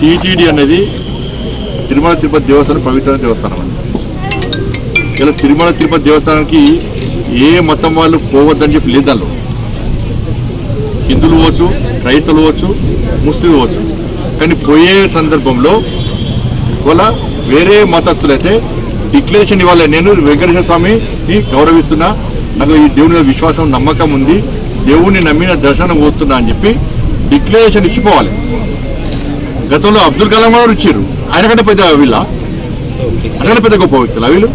TTD అనేది తిరుమల తిరుపతి దేవస్థానం పవిత్ర దేవస్థానం అండి. ఇలా తిరుమల తిరుపతి దేవస్థానానికి ఏ మతం వాళ్ళు పోవద్దని చెప్పి లేదు దానిలో హిందువులు పోవచ్చు క్రైస్తవులు పోవచ్చు ముస్లింలు పోవచ్చు. కానీ పోయే సందర్భంలో వాళ్ళ వేరే మతస్థులైతే డిక్లరేషన్ ఇవ్వాలి. నేను వెంకటేశ్వర స్వామిని గౌరవిస్తున్నా. నాకు ఈ దేవుని మీద విశ్వాసం నమ్మకం ఉంది. దేవుణ్ణి నమ్మిన దర్శనం పోతున్నా అని చెప్పి డిక్లరేషన్ ఇచ్చిపోవాలి. గతంలో అబ్దుల్ కలాం గారు ఇచ్చారు. ఆయన కంటే పెద్ద వీళ్ళ. ఆయన పెద్ద గొప్ప వ్యక్తులు. వీళ్ళు?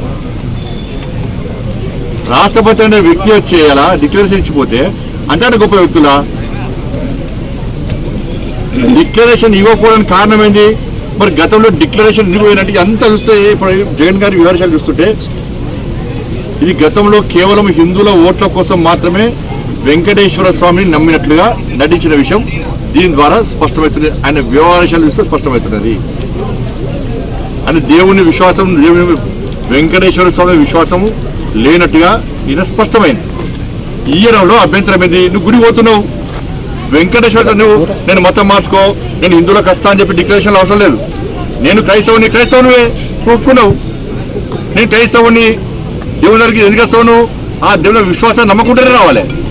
రాష్ట్రపతి అనే వ్యక్తి వచ్చి అలా డిక్లరేషన్ ఇచ్చిపోతే అంతకంటే గొప్ప వ్యక్తులా? డిక్లరేషన్ ఇవ్వకపోవడానికి కారణం ఏంది? మరి గతంలో డిక్లరేషన్ ఎందుకు పోయినట్టు అంత చూస్తే ఇప్పుడు జగన్ గారి వివరాలు చూస్తుంటే ఇది గతంలో కేవలం హిందువుల ఓట్ల కోసం మాత్రమే వెంకటేశ్వర స్వామిని నమ్మినట్లుగా నటించిన విషయం దీని ద్వారా స్పష్టమవుతుంది. ఆయన వ్యవహారాలు చూస్తే స్పష్టమవుతున్నది. అని దేవుని విశ్వాసం దేవుని వెంకటేశ్వర స్వామి విశ్వాసము లేనట్టుగా ఈయన స్పష్టమైంది. ఈయనలో అభ్యంతరం ఏంది? నువ్వు గుడి పోతున్నావు. వెంకటేశ్వర నువ్వు నేను మతం మార్చుకో నేను హిందువులకు వస్తా అని చెప్పి డిక్లరేషన్లు అవసరం లేదు. నేను క్రైస్తవుని క్రైస్తవునివే ఒప్పుకున్నావు నేను క్రైస్తవుని దేవుని దగ్గరికి ఎందుకు వస్తావు ఆ దేవుని విశ్వాసాన్ని నమ్మకుంటేనే రావాలి.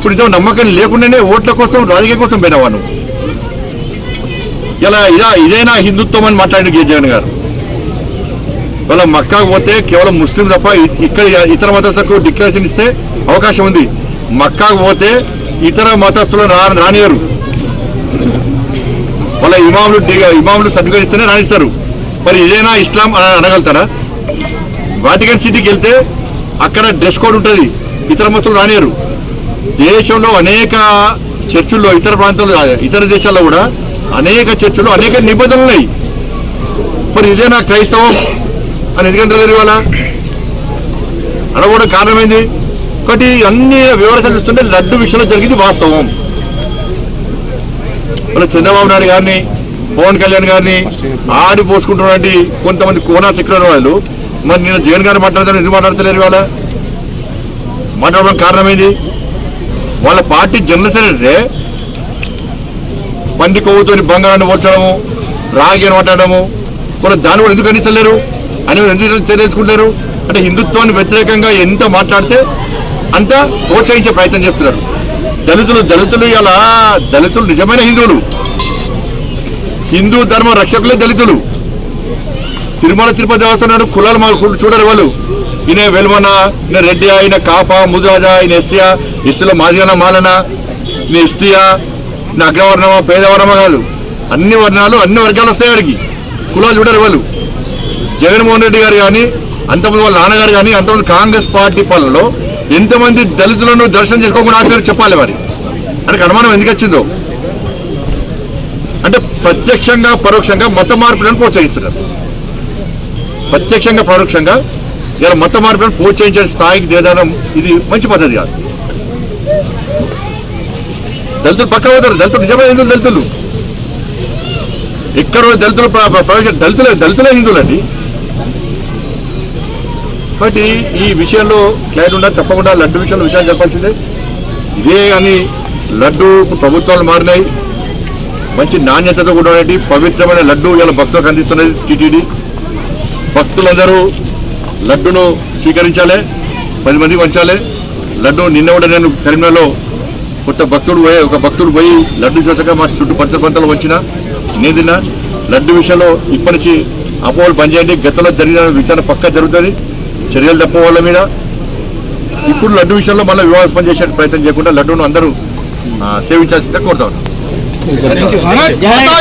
ఇప్పుడు ఇదో నమ్మకం లేకుండానే ఓట్ల కోసం రాజకీయం కోసం పోయినావా ఇలా ఇదా ఇదేనా హిందుత్వం అని మాట్లాడిన కే జగన్ గారు? వాళ్ళ మక్కాకు పోతే కేవలం ముస్లిం తప్ప ఇక్కడ ఇతర మతస్థులకు డిక్లరేషన్ ఇస్తే అవకాశం ఉంది. మక్కాకు పోతే ఇతర మతస్థులు రా రానియరు. వాళ్ళ ఇమాములు ఇమాములు సర్టిఫికేట్ రాణిస్తారు. మరి ఇదేనా ఇస్లాం అని అనగలుగుతారా? వాటికన్ సిటీకి వెళ్తే అక్కడ డ్రెస్ కోడ్ ఉంటుంది. ఇతర మతులు రానియరు. దేశంలో అనేక చర్చిల్లో ఇతర ప్రాంతాల్లో ఇతర దేశాల్లో కూడా అనేక చర్చిల్లో అనేక నిబంధనలు ఉన్నాయి. మరి ఇదే నా క్రైస్తవం అని ఎందుకంటే ఇవాళ? అడగడం కారణం ఏంది ఒకటి అన్ని వివరాలు చూస్తుంటే లడ్డు విషయంలో జరిగింది వాస్తవం. మన చంద్రబాబు నాయుడు గారిని పవన్ కళ్యాణ్ గారిని ఆడి పోసుకుంటున్నటువంటి కొంతమంది కోనా చక్రం వాళ్ళు మరి నేను జగన్ గారు మాట్లాడతాను ఎందుకు మాట్లాడతలేరు ఇవాళ? మాట్లాడడం కారణం ఏంది వాళ్ళ పార్టీ జనరల్ సెక్రటరీ పంది కొవ్వుతోని బంగారాన్ని పోల్చడము రాగి అని మాట్లాడము వాళ్ళు దాన్ని కూడా ఎందుకు ఖండిస్తలేరు అని ఎందుకు చర్యలు అంటే హిందుత్వాన్ని వ్యతిరేకంగా ఎంత మాట్లాడితే అంత ప్రోత్సహించే ప్రయత్నం చేస్తున్నారు. దళితులు దళితులు ఇలా దళితులు నిజమైన హిందువులు. హిందూ ధర్మ రక్షకులే దళితులు. తిరుమల తిరుపతి దేవస్థానం కులాలు మా చూడరు వాళ్ళు. ఈయన వెలుమన ఈయన రెడ్డి ఆయన కాప ముదిరాజ ఈయన ఎస్సియా ఎస్సీలో మాదిగన మాలన? నీ ఎస్టీయా నీ అగ్రవర్ణమా? పేదవర్ణమా కాదు. అన్ని వర్ణాలు అన్ని వర్గాలు వస్తాయి వాడికి. కులాలు చూడరు వాళ్ళు. జగన్మోహన్ రెడ్డి గారు కానీ అంతమంది వాళ్ళ నాన్నగారు కానీ అంతమంది కాంగ్రెస్ పార్టీ పాలనలో ఎంతమంది దళితులను దర్శనం చేసుకోకుండా ఆచారు చెప్పాలి వారి. మనకి అనుమానం ఎందుకు వచ్చిందో? అంటే ప్రత్యక్షంగా పరోక్షంగా మత మార్పులను ప్రోత్సహిస్తున్నారు. ప్రత్యక్షంగా పరోక్షంగా ఇలా మత మార్పులను ప్రోత్సహించే స్థాయికి దేదానం ఇది మంచి పద్ధతి కాదు. దళితులు పక్క పోతారు. దళితులు నిజమైన హిందువులు దళితులు. ఇక్కడ దళితులు ప్రవేశ దళితులే దళితులే హిందువులండి. కాబట్టి ఈ విషయంలో క్లారిటీ ఉండాలి తప్పకుండా లడ్డు విషయంలో విషయాలు చెప్పాల్సిందే. ఇదే కానీ లడ్డు ప్రభుత్వాలు మారినాయి. మంచి నాణ్యతతో కూడా పవిత్రమైన లడ్డు ఇలా భక్తులకు అందిస్తున్నది టీటీడీ. భక్తులందరూ లడ్డును స్వీకరించాలి పది మందికి పంచాలి. లడ్డు నిన్న కూడా నేను కరీంనగర్లో కొత్త భక్తుడు పోయి ఒక భక్తుడు పోయి లడ్డు చూసాక మా చుట్టూ పరిసర ప్రాంతాలు వచ్చిన నేను తిన్నా లడ్డు విషయంలో ఇప్పటి నుంచి అపోహలు పనిచేయండి గతంలో జరిగిన విచారణ పక్కా జరుగుతుంది. చర్యలు తప్ప వాళ్ళ మీద. ఇప్పుడు లడ్డు విషయంలో మళ్ళీ వివాదాస్పదం పనిచేసే ప్రయత్నం చేయకుండా లడ్డూను అందరూ సేవించాల్సిందే కోరుతా